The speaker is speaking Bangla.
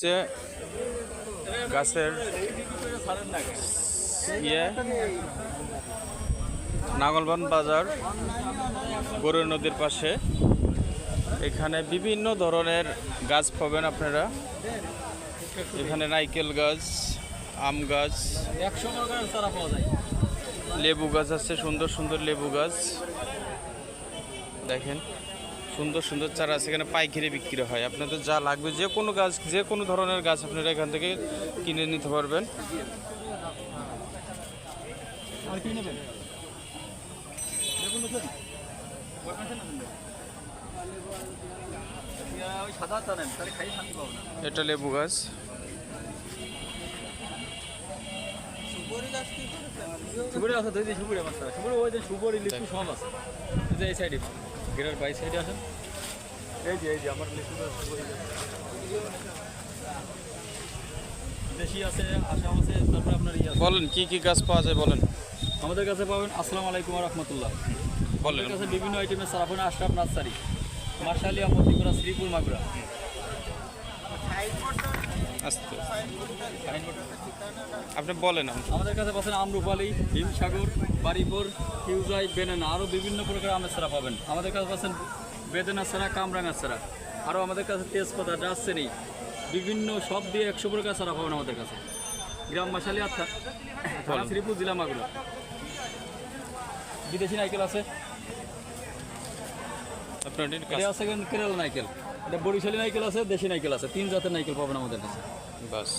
যে গাছের ইয়ে নাগলবান বাজার, গরুর নদীর পাশে। এখানে বিভিন্ন ধরনের গাছ পাবেন আপনারা। এখানে নাইকেল গাছ, আম গাছ, লেবু গাছ আছে, সুন্দর সুন্দর লেবু গাছ। দেখেন। সুন্দর সুন্দর চারা আছে এখানে পাইকারি বিক্রি হয়। আপনাদের যা লাগবে যে কোনো গাছ যে কোনো ধরনের গাছ আপনারা এখান থেকে কিনে নিতে পারবেন। এটা লেবু গাছ। সুপুরি আছে দুই দিন সুপুরি আমার সুপুরি ওই যে সুপুরি লিচু সব আছে। যে এই সাইডে। গেটের বাই সাইডে আসেন। এই যে এই যে আমার। দেশি আছে আসাম আছে তারপরে আপনার ইয়ে বলেন কি কি গাছ পাওয়া যায় বলেন। আমাদের কাছে পাবেন আসসালাম আলাইকুম রহমতুল্লাহ। বলেন। কাছে বিভিন্ন আইটেমের সারাফোন আশরাফ নার্সারি মার্শালিয়া মতিপুরা শ্রীপুর মাগুরা। আস্তে। আপনি বলেন আমাদের কাছে পাচ্ছেন আমরুপালি হিমসাগর বাড়িপুর হিউজাই বেনানা আরও বিভিন্ন প্রকার আমের সারা পাবেন। আমাদের কাছে পাচ্ছেন বেদনা সারা কামরাঙা সারা। আরও আমাদের কাছে তেজপাতা ডাসেনি বিভিন্ন সব দিয়ে একশো প্রকার সারা পাবেন আমাদের কাছে। গ্রাম মাসালি থানা শ্রীপুর জেলা মাগুরা। বিদেশি নাইকেল আছে। এটা আছে কেরালা নাইকেল। এটা বরিশালী নাইকেল আছে দেশি নাইকেল আছে তিন জাতের নাইকেল পাবেন আমাদের কাছে। বাস।